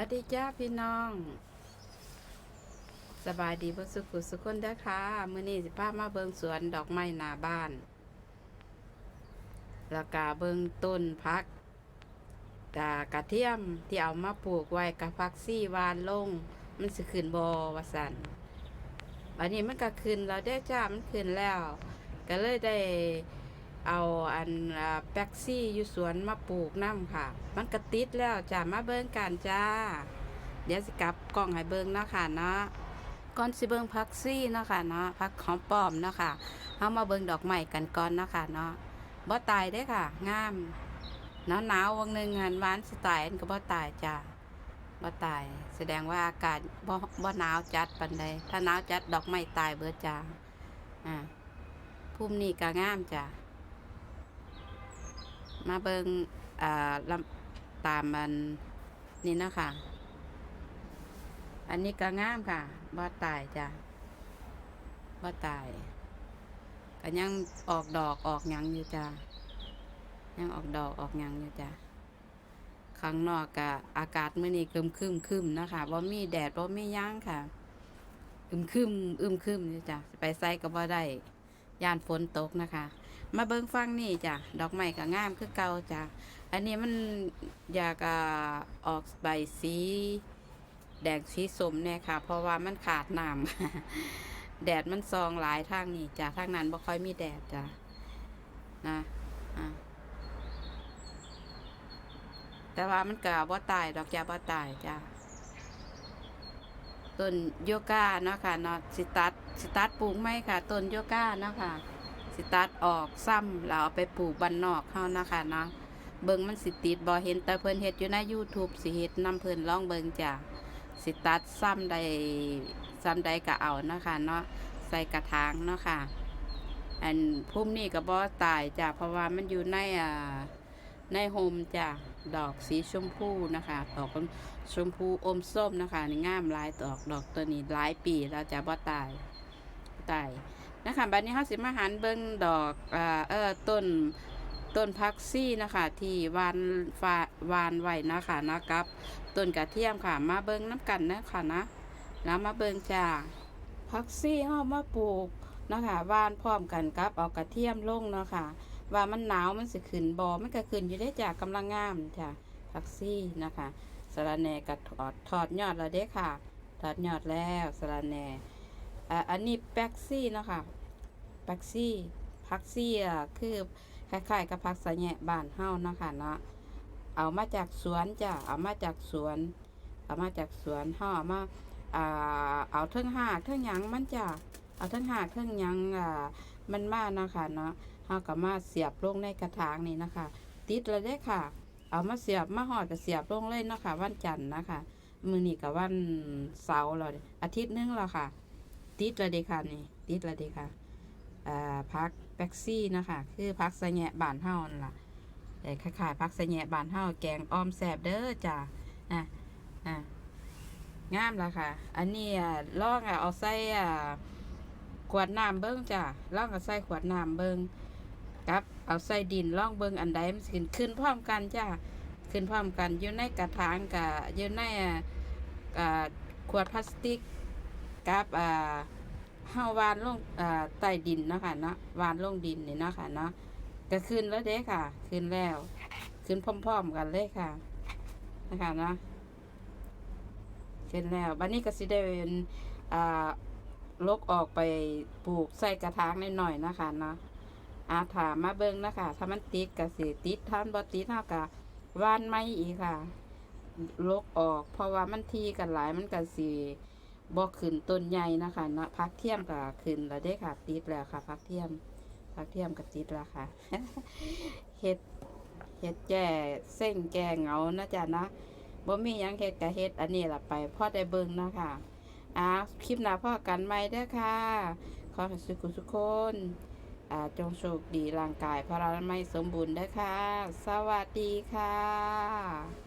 วัสดีจ้าพี่น้อง สบายดีเพื่สุขุสุขคนเด้อค่ะมื้อนี้สิพามาเบิงสวนดอกไม้หน้าบ้านแล้วก็เบิงต้นพักกะกระเทียมที่เอามาปลูกไว้กับพักซี่วานลง มันสิขึ้นบอวสันบัดนี้มันก็ขึ้นแล้วได้อจ้ามันขึ้นแล้ว ก็เลยได้ เอาอันแป๊กซี่อยู่สวนมาปลูกน้ำค่ะ มันก็ติดแล้วจ้ามาเบิ่งกันจ้า เดี๋ยวสิกลับกล้องให้เบิ่งเนาะค่ะเนาะก่อนสิเบิ่งพักซี่เนาะค่ะเนาะพักหอมปอมเนาะค่ะเฮามาเบิ่งดอกไม้กันก่อนเนาะค่ะเนาะบ่ตายเด้ค่ะงามหนาวหนาววันหนึ่งหันหวานสิตายอันก็บ่ตายจ้าบ่ตาย แสดงว่าอากาศบ่บ่หนาวจัดปานใดถ้าหนาวจัดดอกไม้ตายเบิดจ้าอ่าภูมินี้ก็งามจ้า มาเบิงอ่าลำตามมันนี่นะคะ อันนี้ก็งามค่ะบ่ตายจ้ะบ่ตายก็ยังออกดอกออกหยังอยู่จ้ะยังออกดอกออกหยังอยู่จ้ะข้างนอกกะอากาศมื้อนี้คึมคึมคึมๆนะคะบ่มีแดดบ่มีหยังค่ะ อึมคึมอึมคึมอยู่จ้ะไปไสก็บ่ได้ย่านฝนตกนะคะ มาเบิ่งฟังนี่จ้ะดอกไม้ก็งามคือเก่าจ้ะอันนี้มันอยากออกใบสี แดงสีสมเนี่ยค่ะ เพราะว่ามันขาดน้ำแดดมันซองหลายทางนี่จ้ะทางนั้นบ่ค่อยมีแดดจ้ะนะอะแต่ว่ามันก็บ่ตายดอกจ้ะบ่ตายจ้ะต้นโยกาเนาะค่ะเนาะสิตัดสิตัดปลูกไหมค่ะต้นโยกาเนาะค่ะ สิตัดออกซ้ำแล้วเอาไปปลูกบ้านนอกเฮานะคะเนาะเบิ่งมันสิติดบ่เห็นแต่เพิ่นเฮ็ดอยู่ใน YouTube สิเฮ็ดนำเพิ่นลองเบิ่งจ้ะสิตัดซ้ำใดซ้ำใดก็เอานะคะเนาะใส่กระถางเนาะค่ะอันพุ่มนี่ก็บ่ตายจ้ะเพราะว่ามันอยู่ในอ่าในโฮมจ้ะดอกสีชมพูนะคะดอกชมพูอมส้มนะคะนี่งามหลายดอกดอกตัวนี้หลายปีแล้วจะบ่ตายตาย นะคะบัดนี้เฮาสิมาหันเบิ่งดอกอ่าเออต้นต้นพักซี่นะคะที่วานฟาวานไว้นะคะนะครับต้นกระเทียมค่ะมาเบิ่งน้ำกันนะคะนะแล้วมาเบิ่งจ้าพักซี่เฮามาปลูกนะคะวานพร้อมกันกับเอากระเทียมลงเนาะค่ะว่ามันหนาวมันสิขึ้นบ่มันก็ขึ้นอยู่ได้จากกำลังงามจ้ะพักซี่นะคะสระแหน่ก็ถอดถอดยอดแล้วเด้ค่ะถอดยอดแล้วสระแหน่ อันนี้แป๊กซี่เนาะค่ะพักซี่พักซี่อะคือคล้ายๆกับพักสะแหน่บ้านเฮาเนาะค่ะเนาะเอามาจากสวนจ้ะเอามาจากสวน เอามาจากสวนเฮาเอามาอ่าเอาเทิงหากเทิงหยังมันจ้ะเอาเทิงหากเทิงหยังอ่ามันมาเนาะค่ะเนาะเฮาก็มาเสียบลงในกระถางนี่นะคะ ติดเลยเด้ค่ะ เอามาเสียบมาหอดก็เสียบลงเลยเนาะค่ะวันจันทร์นะคะ มือนี้ก็วันเสาร์เด้อาทิตย์หนึงแล้วค่ะ ติดเลยเด้อค่ะนี่ติดเลยเด้อค่ะอ่าพักแบ็กซี่นะคะคือพักสะแหนะบานเฮานั่นล่ะแต่คล้ายพักสะแหนะบานเฮาแกงอ้อมแสบเด้อจ้ะอะอะงามล้วค่ะ อันนี้อะลองอะเอาใส่อะขวดน้ำเบิ้งจ้ะล่องเอาใส่ขวดน้ำเบิ้งกับเอาใส่ดินล่องเบิ้งอันใดมันสิขึ้นขึ้นพร้อมกันจ้ะขึ้นพร้อมกันอยู่ในกระถางกับอยู่ในอะอ่าขวดพลาสติก กับอ่าเฮาวานลงอ่าใต้ดินเนาะค่ะเนาะวานลงดินนี่เนาะค่ะเนาะก็ขึ้นแล้วเด้ค่ะ ขึ้นแล้วขึ้นพร้อมๆกันเลยค่ะนะคะเนาะขึ้นแล้วบัดนี้ก็สิได้เป็นอ่าลกออกไปปลูกใส่กระถางหน่อยๆนะคะเนาะอาถามมาเบิ่งนะคะถ้ามันติดก็สิติดท่านบ่ติดเท่ากับวานไม้อีกค่ะ ลกออก เพราะว่ามันทีกันหลายมันก็สิ บ่ขึ้นต้นใหญ่นะคะนะพักเทียมก็ขึ้นแล้วเด้ค่ะ ติดแล้วค่ะ พักเทียม พักเทียมก็ติดแล้วค่ะเฮ็ดเฮ็ดแก่เส้นแก่เหงานะจ๊ะนะบ่มียังเฮ็ดก็เฮ็ดอันนี้ละไปพ่อได้เบิ่งนะคะอ่าคลิปหน้าพ่อกันใหม่เด้อค่ะ ขอให้สุขสุขคนอ่าจงโชคดีร่างกายพระราไม่สมบูรณ์เด้อค่ะ สวัสดีค่ะ